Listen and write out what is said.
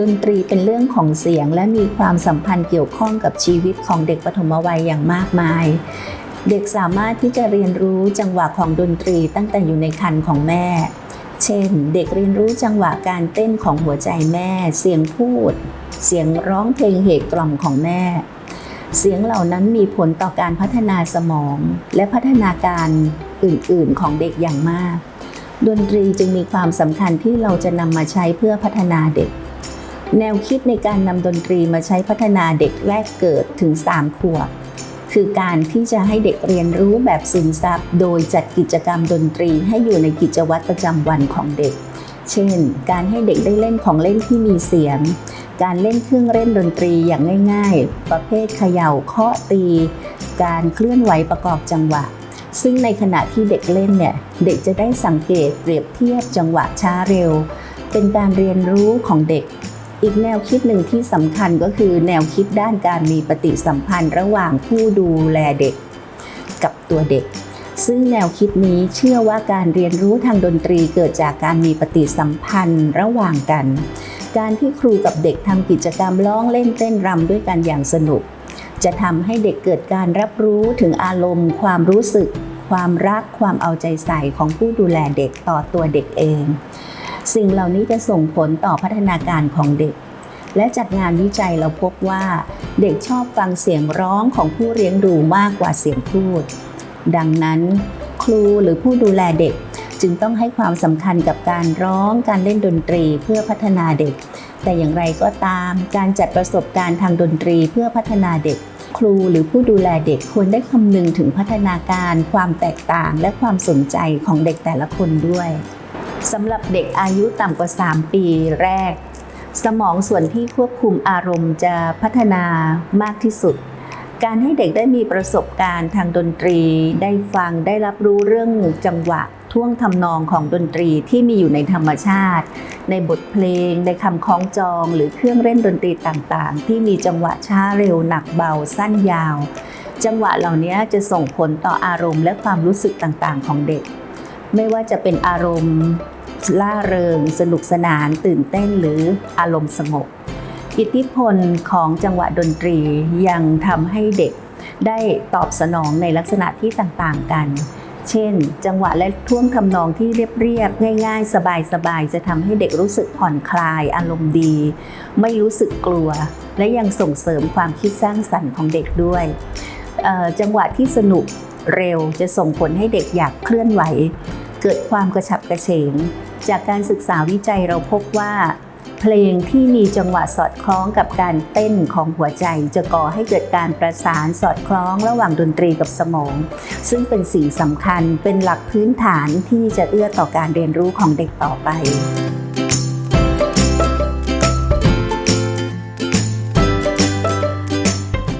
ดนตรีเป็นเรื่องของเสียงและมีความสัมพันธ์เกี่ยวข้องกับชีวิตของเด็กปฐมวัยอย่างมากมาย เด็กสามารถที่จะเรียนรู้จังหวะของดนตรีตั้งแต่อยู่ในครรภ์ของแม่ เช่น เด็กเรียนรู้จังหวะการเต้นของหัวใจแม่ เสียงพูด เสียงร้องเพลงเหตุกล่อมของแม่ เสียงเหล่านั้นมีผลต่อการพัฒนาสมอง และพัฒนาการอื่น ๆ ของเด็กอย่างมาก ดนตรีจึงมีความสำคัญที่เราจะนำมาใช้เพื่อพัฒนาเด็ก แนวคิดในการนำดนตรีมาใช้พัฒนาเด็กแรกเกิดถึง 3 ขวบ คือการที่จะให้เด็กเรียนรู้แบบซึมซับโดยจัดกิจกรรมดนตรีให้อยู่ในกิจวัตรประจำวันของเด็ก เช่น การให้เด็กได้เล่นของเล่นที่มีเสียง การเล่นเครื่องเล่นดนตรีอย่างง่าย ๆ ประเภทเขย่าเคาะตี การเคลื่อนไหวประกอบจังหวะซึ่งในขณะที่เด็กเล่นเนี่ยเด็กจะได้สังเกตเปรียบเทียบจังหวะช้าเร็ว เป็นการเรียนรู้ของเด็ก อีกแนวคิดหนึ่งที่สำคัญก็คือแนวคิดด้านการมีปฏิสัมพันธ์ระหว่างผู้ดูแลเด็กกับตัวเด็ก ซึ่งแนวคิดนี้เชื่อว่าการเรียนรู้ทางดนตรีเกิดจากการมีปฏิสัมพันธ์ระหว่างกัน การที่ครูกับเด็กทำกิจกรรมร้องเล่นเต้นรำด้วยกันอย่างสนุก จะทำให้เด็กเกิดการรับรู้ถึงอารมณ์ ความรู้สึก ความรักความเอาใจใส่ของผู้ดูแลเด็กต่อตัวเด็กเอง สิ่งเหล่านี้จะส่งผลต่อพัฒนาการของเด็ก และจากงานวิจัยเราพบว่า เด็กชอบฟังเสียงร้องของผู้เลี้ยงดูมากกว่าเสียงพูด ดังนั้น ครูหรือผู้ดูแลเด็กจึงต้องให้ความสำคัญกับการร้องการเล่นดนตรีเพื่อพัฒนาเด็ก แต่อย่างไรก็ตาม การจัดประสบการณ์ทางดนตรีเพื่อพัฒนาเด็ก ครูหรือผู้ดูแลเด็กควรได้คำนึงถึงพัฒนาการ ความแตกต่างและความสนใจของเด็กแต่ละคนด้วย สำหรับเด็กอายุต่ำกว่า 3 ปีแรก สมองส่วนที่ควบคุมอารมณ์จะพัฒนามากที่สุด การให้เด็กได้มีประสบการณ์ทางดนตรี ได้ฟังได้รับรู้เรื่องจังหวะท่วงทำนองของดนตรีที่มีอยู่ในธรรมชาติ ในบทเพลง ในคำคล้องจองหรือเครื่องเล่นดนตรีต่างๆ ที่มีจังหวะช้าเร็วหนักเบาสั้นยาว จังหวะเหล่านี้จะส่งผลต่ออารมณ์และความรู้สึกต่างๆ ของเด็ก ไม่ว่าจะเป็นอารมณ์ ล่าเริง สนุกสนาน ตื่นเต้นหรืออารมณ์สงบ อิทธิพลของจังหวะดนตรียังทำให้เด็กได้ตอบสนองในลักษณะที่ต่างๆกัน เช่น จังหวะและท่วงทำนองที่เรียบๆง่าย ๆ สบายๆ จะทำให้เด็กรู้สึกผ่อนคลาย อารมณ์ดี ไม่รู้สึกกลัว และยังส่งเสริมความคิดสร้างสรรค์ของเด็กด้วย จังหวะที่สนุกเร็วจะส่งผลให้เด็กอยากเคลื่อนไหว เกิดความกระฉับกระเฉง จากการศึกษาวิจัยเราพบว่า เพลงที่มีจังหวะสอดคล้องกับการเต้นของหัวใจ จะก่อให้เกิดการประสานสอดคล้องระหว่างดนตรีกับสมอง ซึ่งเป็นสิ่งสำคัญเป็นหลักพื้นฐานที่จะเอื้อต่อการเรียนรู้ของเด็กต่อไป